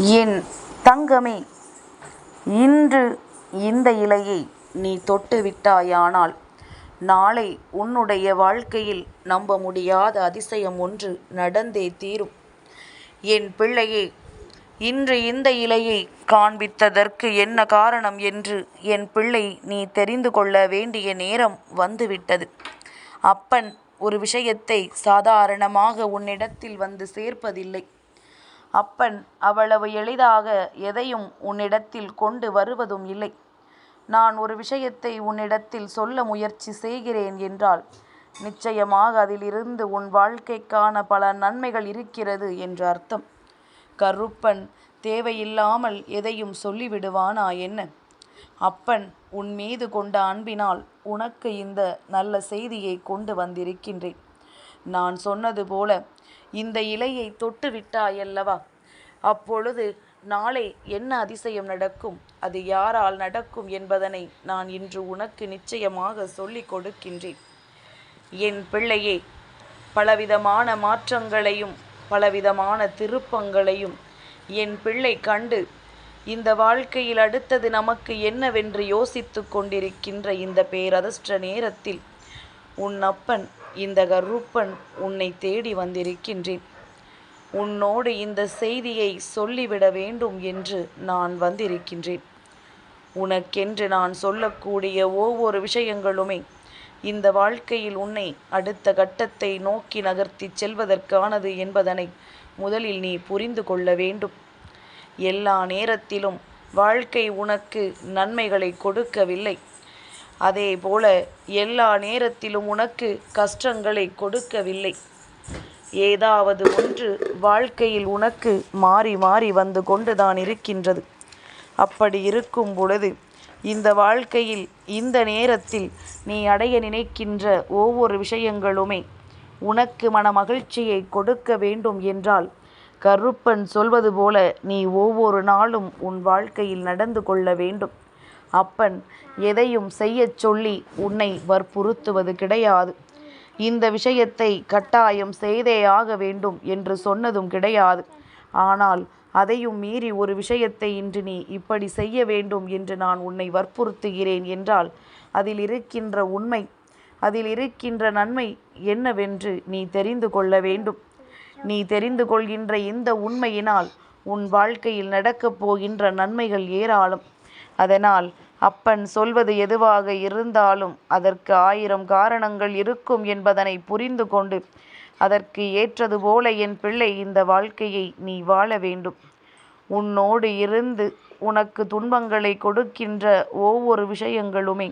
என் தங்கமே இன்று இந்த இலையை நீ தொட்டு விட்டாயானால் நாளை உன்னுடைய வாழ்க்கையில் நம்ப முடியாத அதிசயம் ஒன்று நடந்தே தீரும். என் பிள்ளையே இன்று இந்த இலையை காண்பித்ததற்கு என்ன காரணம் என்று என் பிள்ளை நீ தெரிந்து கொள்ள வேண்டிய நேரம் வந்துவிட்டது. அப்பன் ஒரு விஷயத்தை சாதாரணமாக உன்னிடத்தில் வந்து சேர்ப்பதில்லை. அப்பன் அவ்வளவு எளிதாக எதையும் உன்னிடத்தில் கொண்டு வருவதும் இல்லை. நான் ஒரு விஷயத்தை உன்னிடத்தில் சொல்ல முயற்சி செய்கிறேன் என்றால் நிச்சயமாக அதிலிருந்து உன் வாழ்க்கைக்கான பல நன்மைகள் இருக்கிறது என்று அர்த்தம். கருப்பன் தேவையில்லாமல் எதையும் சொல்லிவிடுவானா என்ன? அப்பன் உன் மீது கொண்ட அன்பினால் உனக்கு இந்த நல்ல செய்தியை கொண்டு வந்திருக்கின்றேன். நான் சொன்னது போல இந்த இலையை தொட்டு விட்டாயல்லவா அப்பொழுது நாளை என்ன அதிசயம் நடக்கும்? அது யாரால் நடக்கும் என்பதனை நான் இன்று உனக்கு நிச்சயமாக சொல்லிக் கொடுக்கின்றேன். என் பிள்ளையே பலவிதமான மாற்றங்களையும் பலவிதமான திருப்பங்களையும் என் பிள்ளை கண்டு இந்த வாழ்க்கையில் அடுத்தது நமக்கு என்னவென்று யோசித்து கொண்டிருக்கின்ற இந்த பேரதிர்ஷ்ட நேரத்தில் உன் அப்பன் இந்த கருப்பன் உன்னை தேடி வந்திருக்கின்றேன். உன்னோடு இந்த செய்தியை சொல்லிவிட வேண்டும் என்று நான் வந்திருக்கின்றேன். உனக்கென்று நான் சொல்லக்கூடிய ஒவ்வொரு விஷயங்களுமே இந்த வாழ்க்கையில் உன்னை அடுத்த கட்டத்தை நோக்கி நகர்த்தி செல்வதற்கானது என்பதனை முதலில் நீ புரிந்து கொள்ள வேண்டும். எல்லா நேரத்திலும் வாழ்க்கை உனக்கு நன்மைகளை கொடுக்கவில்லை. அதே போல எல்லா நேரத்திலும் உனக்கு கஷ்டங்களை கொடுக்கவில்லை. ஏதாவது ஒன்று வாழ்க்கையில் உனக்கு மாறி மாறி வந்து கொண்டுதான் இருக்கின்றது. அப்படி இருக்கும் பொழுது இந்த வாழ்க்கையில் இந்த நேரத்தில் நீ அடைய நினைக்கின்ற ஒவ்வொரு விஷயங்களுமே உனக்கு மன மகிழ்ச்சியை கொடுக்க வேண்டும் என்றால் கருப்பன் சொல்வது போல நீ ஒவ்வொரு நாளும் உன் வாழ்க்கையில் நடந்து கொள்ள வேண்டும். அப்பன் எதையும் செய்யச் சொல்லி உன்னை வற்புறுத்துவது கிடையாது. இந்த விஷயத்தை கட்டாயம் செய்தே ஆக வேண்டும் என்று சொன்னதும் கிடையாது. ஆனால் அதையும் மீறி ஒரு விஷயத்தை இன்று நீ இப்படி செய்ய வேண்டும் என்று நான் உன்னை வற்புறுத்துகிறேன் என்றால் அதில் இருக்கின்ற உண்மை அதில் இருக்கின்ற நன்மை என்னவென்று நீ தெரிந்து கொள்ள வேண்டும். நீ தெரிந்து கொள்கின்ற இந்த உண்மையினால் உன் வாழ்க்கையில் நடக்கப் போகின்ற நன்மைகள் ஏராளம். அதனால் அப்பன் சொல்வது எதுவாக இருந்தாலும் அதற்கு ஆயிரம் காரணங்கள் இருக்கும் என்பதனை புரிந்து கொண்டு அதற்கு ஏற்றது போல என் பிள்ளை இந்த வாழ்க்கையை நீ வாழ வேண்டும். உன்னோடு இருந்து உனக்கு துன்பங்களை கொடுக்கின்ற ஒவ்வொரு விஷயங்களுமே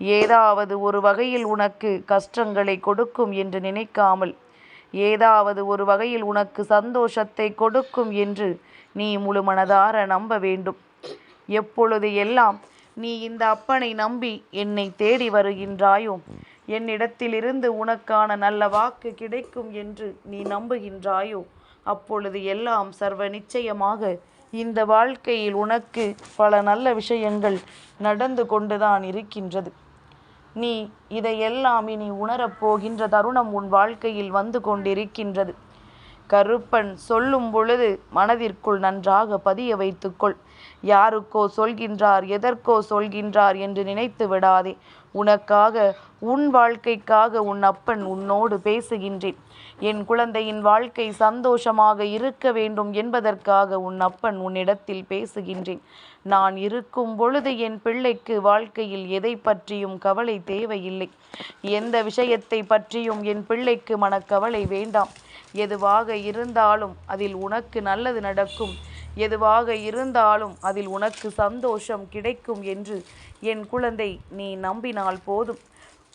ஏதாவது ஒரு வகையில் உனக்கு கஷ்டங்களை கொடுக்கும் என்று நினைக்காமல் ஏதாவது ஒரு வகையில் உனக்கு சந்தோஷத்தை கொடுக்கும் என்று நீ முழுமனதார நம்ப வேண்டும். எப்பொழுது எல்லாம் நீ இந்த அப்பனை நம்பி என்னை தேடி வருகின்றாயோ? என்னிடத்திலிருந்து உனக்கான நல்ல வாக்கு கிடைக்கும் என்று நீ நம்புகின்றாயோ? அப்பொழுது எல்லாம் சர்வ நிச்சயமாக இந்த வாழ்க்கையில் உனக்கு பல நல்ல விஷயங்கள் நடந்து கொண்டுதான் இருக்கின்றது. நீ இதையெல்லாம் இனி உணரப் போகின்ற தருணம் உன் வாழ்க்கையில் வந்து கொண்டிருக்கின்றது. கருப்பன் சொல்லும் பொழுது மனதிற்குள் நன்றாக பதிய வைத்துக்கொள். யாருக்கோ சொல்கின்றார் எதற்கோ சொல்கின்றார் என்று நினைத்து விடாதே. உனக்காக உன் வாழ்க்கைக்காக உன் அப்பன் உன்னோடு பேசுகின்றேன். என் குழந்தையின் வாழ்க்கை சந்தோஷமாக இருக்க வேண்டும் என்பதற்காக உன் அப்பன் உன்னிடத்தில் பேசுகின்றேன். நான் இருக்கும் பொழுது என் பிள்ளைக்கு வாழ்க்கையில் எதை பற்றியும் கவலை தேவையில்லை. எந்த விஷயத்தை பற்றியும் என் பிள்ளைக்கு மனக்கவலை வேண்டாம். எதுவாக இருந்தாலும் அதில் உனக்கு நல்லது நடக்கும். எதுவாக இருந்தாலும் அதில் உனக்கு சந்தோஷம் கிடைக்கும் என்று என் குழந்தை நீ நம்பினால் போதும்.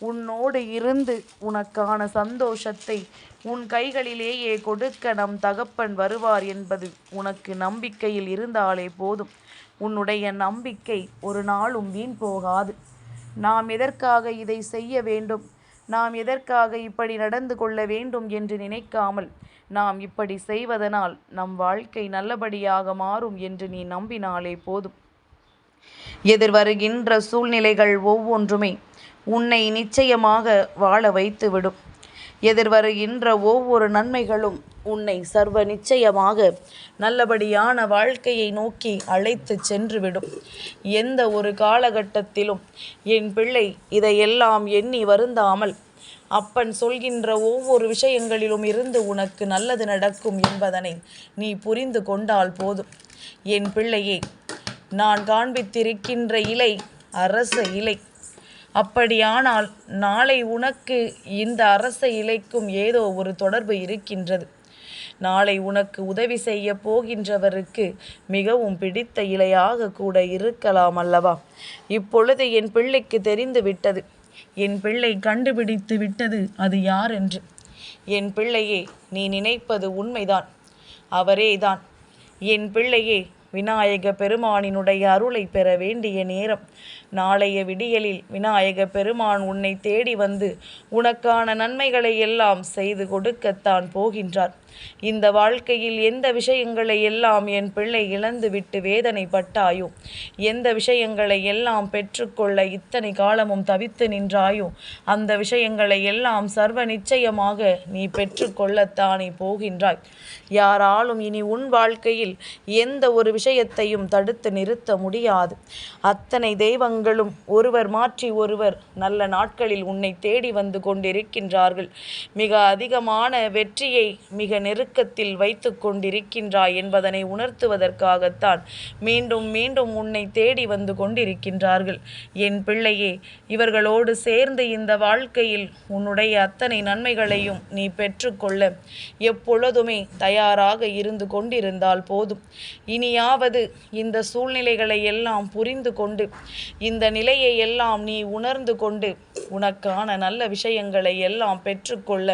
உன்னோடு இருந்து உனக்கான சந்தோஷத்தை உன் கைகளிலேயே கொடுக்க நம் தகப்பன் வருவார் என்பது உனக்கு நம்பிக்கையில் இருந்தாலே போதும். உன்னுடைய நம்பிக்கை ஒரு நாளும் வீண் போகாது. நாம் எதற்காக இதை செய்ய வேண்டும்? நாம் எதற்காக இப்படி நடந்து கொள்ள வேண்டும் என்று நினைக்காமல் நாம் இப்படி செய்வதனால் நம் வாழ்க்கை நல்லபடியாக மாறும் என்று நீ நம்பினாலே போதும். எதிர்வருகின்ற சூழ்நிலைகள் ஒவ்வொன்றுமே உன்னை நிச்சயமாக வாழ வைத்துவிடும். எதிர்வருகின்ற ஒவ்வொரு நன்மைகளும் உன்னை சர்வ நிச்சயமாக நல்லபடியான வாழ்க்கையை நோக்கி அழைத்து சென்றுவிடும். எந்த ஒரு காலகட்டத்திலும் என் பிள்ளை இதையெல்லாம் எண்ணி வருந்தாமல் அப்பன் சொல்கின்ற ஒவ்வொரு விஷயங்களிலும் இருந்து உனக்கு நல்லது நடக்கும் என்பதனை நீ புரிந்து கொண்டால் போதும். என் பிள்ளையே நான் காண்பித்திருக்கின்ற இலை அரச இலை. அப்படியானால் நாளை உனக்கு இந்த அரச இலைக்கும் ஏதோ ஒரு தொடர்பு இருக்கின்றது. நாளை உனக்கு உதவி செய்ய போகின்றவருக்கு மிகவும் பிடித்த இலையாக கூட இருக்கலாம் அல்லவா? இப்பொழுது என் பிள்ளைக்கு தெரிந்து விட்டது. என் பிள்ளை கண்டுபிடித்து விட்டது அது யார் என்று. என் பிள்ளையே நீ நினைப்பது உண்மைதான். அவரேதான். என் பிள்ளையே விநாயக பெருமானினுடைய அருளை பெற வேண்டிய நேரம். நாளைய விடியலில் விநாயக பெருமான் உன்னை தேடி வந்து உனக்கான நன்மைகளை எல்லாம் செய்து கொடுக்கத்தான் போகின்றார். இந்த வாழ்க்கையில் எந்த விஷயங்களை எல்லாம் என் பிள்ளை இழந்து விட்டு வேதனை வேதனைப்பட்டாயோ எந்த விஷயங்களை எல்லாம் பெற்றுக்கொள்ள இத்தனை காலமும் தவித்து நின்றாயோ அந்த விஷயங்களை எல்லாம் சர்வ நிச்சயமாக நீ பெற்றுக்கொள்ளத்தானே போகின்றாய். யாராலும் இனி உன் வாழ்க்கையில் எந்த ஒரு விஷயத்தையும் தடுத்து நிறுத்த முடியாது. அத்தனை தெய்வங்களும் ஒருவர் மாற்றி ஒருவர் நல்ல நாட்களில் உன்னை தேடி வந்து கொண்டிருக்கின்றார்கள். மிக அதிகமான வெற்றியை மிக நெருக்கத்தில் வைத்து கொண்டிருக்கின்றாய் என்பதனை உணர்த்துவதற்காகத்தான் மீண்டும் மீண்டும் உன்னை தேடி வந்து கொண்டிருக்கின்றார்கள். என் பிள்ளையே இவர்களோடு சேர்ந்து இந்த வாழ்க்கையில் உன்னுடைய அத்தனை நன்மைகளையும் நீ பெற்றுக்கொள்ள எப்பொழுதுமே தயாராக இருந்து கொண்டிருந்தால் போதும். இனியாவது இந்த சூழ்நிலைகளை எல்லாம் புரிந்து கொண்டு இந்த நிலையை எல்லாம் நீ உணர்ந்து கொண்டு உனக்கான நல்ல விஷயங்களை எல்லாம் பெற்றுக்கொள்ள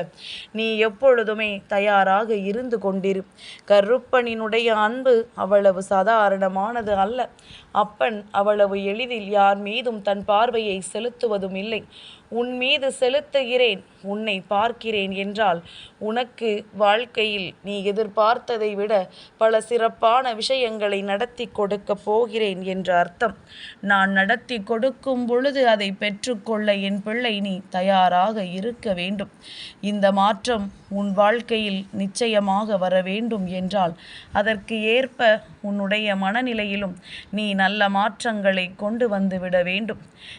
நீ எப்பொழுதுமே தயாராக இருந்து கொண்டிரு. கருப்பனினுடைய அன்பு அவ்வளவு சாதாரணமானது அல்ல. அப்பன் அவ்வளவு எளிதில் யார் மீதும் தன் பார்வையை செலுத்துவதும் இல்லை. உன் மீது செலுத்துகிறேன் உன்னை பார்க்கிறேன் என்றால் உனக்கு வாழ்க்கையில் நீ எதிர்பார்த்ததை விட பல சிறப்பான விஷயங்களை நடத்தி கொடுக்க போகிறேன் என்ற அர்த்தம். நான் நடத்தி கொடுக்கும் பொழுது அதை பெற்றுக்கொள்ள என் பிள்ளை நீ தயாராக இருக்க வேண்டும். இந்த மாற்றம் உன் வாழ்க்கையில் நிச்சயமாக வர வேண்டும் என்றால் அதற்கு ஏற்ப உன்னுடைய மனநிலையிலும் நீ நல்ல மாற்றங்களை கொண்டு வந்துவிட வேண்டும்.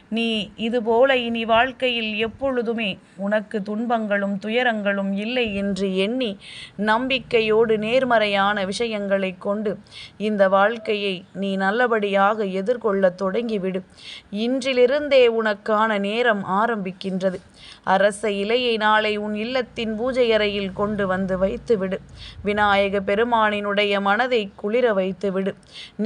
நீ இதுபோல இனி வாழ்க்கையில் எப்பொழுதுமே உனக்கு துன்பங்களும் துயரங்களும் இல்லை என்று எண்ணி நம்பிக்கையோடு நேர்மறையான விஷயங்களை கொண்டு இந்த வாழ்க்கையை நீ நல்லபடியாக எதிர்கொள்ள தொடங்கிவிடு. இன்றிலிருந்தே உனக்கான நேரம் ஆரம்பிக்கின்றது. அரச இலையை நாளை உன் இல்லத்தின் பூஜை அறையில் கொண்டு வந்து வைத்துவிடு. விநாயக பெருமானினுடைய மனதை குளிர வைத்துவிடு.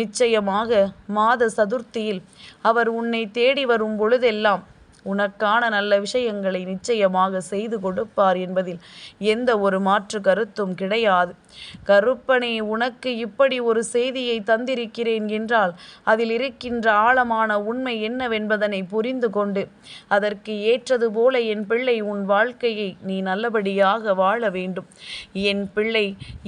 நிச்சயமாக மாத சதுர்த்தியில் அவர் உன்னை தேடி வரும் பொழுதெல்லாம் உனக்கான நல்ல விஷயங்களை நிச்சயமாக செய்து கொடுப்பார் என்பதில் எந்த ஒரு மாற்று கருத்தும் கிடையாது. கருப்பனே உனக்கு இப்படி ஒரு செய்தியை தந்திருக்கிறேன் என்றால் அதில் இருக்கின்ற ஆழமான உண்மை என்னவென்பதனை புரிந்து கொண்டு அதற்கு ஏற்றது போல என் பிள்ளை உன் வாழ்க்கையை நீ நல்லபடியாக வாழ வேண்டும். என் பிள்ளை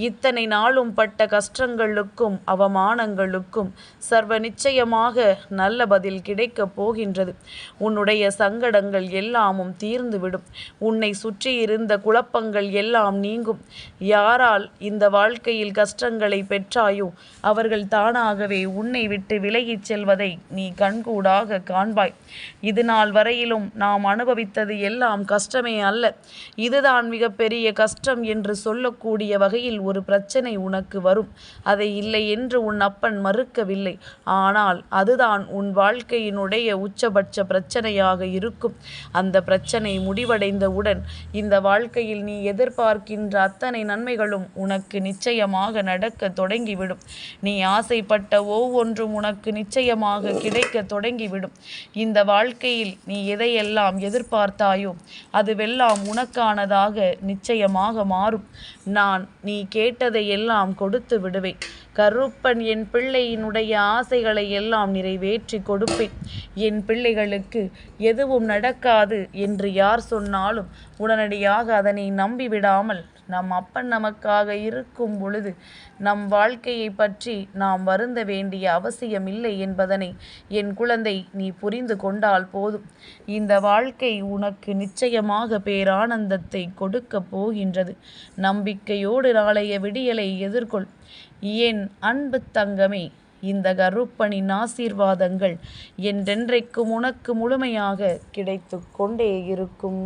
இத்தனை நாளும் பட்ட கஷ்டங்களுக்கும் அவமானங்களுக்கும் சர்வ நிச்சயமாக நல்ல பதில் கிடைக்கப் போகின்றது. உன்னுடைய சங்கடங்கள் எல்லாமும் தீர்ந்துவிடும். உன்னை சுற்றி இருந்த குழப்பங்கள் எல்லாம் நீங்கும். யாரால் இந்த வாழ்க்கையில் கஷ்டங்களை பெற்றாயோ அவர்கள் தானாகவே உன்னை விட்டு விலகிச் செல்வதை நீ கண்கூடாக காண்பாய். இது நாள் வரையிலும் நாம் அனுபவித்தது எல்லாம் கஷ்டமே அல்ல. இதுதான் மிகப்பெரிய கஷ்டம் என்று சொல்லக்கூடிய வகையில் ஒரு பிரச்சனை உனக்கு வரும். அதை இல்லை என்று உன் அப்பன் மறுக்கவில்லை. ஆனால் அதுதான் உன் வாழ்க்கையினுடைய உச்சபட்ச பிரச்சனையாக இருக்கும். அந்த பிரச்சனை முடிவடைந்தவுடன் இந்த வாழ்க்கையில் நீ எதிர்பார்க்கின்ற அத்தனை நன்மைகளும் உனக்கு நிச்சயமாக நடக்க தொடங்கிவிடும். நீ ஆசைப்பட்ட ஒவ்வொன்றும் உனக்கு நிச்சயமாக கிடைக்க தொடங்கிவிடும். இந்த வாழ்க்கையில் நீ எதையெல்லாம் எதிர்பார்த்தாயோ அதுவெல்லாம் உனக்கானதாக நிச்சயமாக மாறும். நான் நீ கேட்டதை எல்லாம் கொடுத்து விடுவேன். கருப்பன் என் பிள்ளையினுடைய ஆசைகளை எல்லாம் நிறைவேற்றி கொடுப்பேன். என் பிள்ளைகளுக்கு எதுவும் நடக்காது என்று யார் சொன்னாலும் உடனடியாக அதனை நம்பிவிடாமல் நம் அப்பன் நமக்காக இருக்கும் பொழுது நம் வாழ்க்கையை பற்றி நாம் வருந்த வேண்டிய அவசியம் இல்லை என்பதனை என் குழந்தை நீ புரிந்து கொண்டால் போதும். இந்த வாழ்க்கை உனக்கு நிச்சயமாக பேரானந்தத்தை கொடுக்கப் போகின்றது. நம்பிக்கையோடு நாளைய விடியலை எதிர்கொள். என் அன்பு தங்கமே இந்த கருப்பனின் ஆசீர்வாதங்கள் என்றென்றைக்கும் உனக்கு முழுமையாக கிடைத்து கொண்டே இருக்கும்.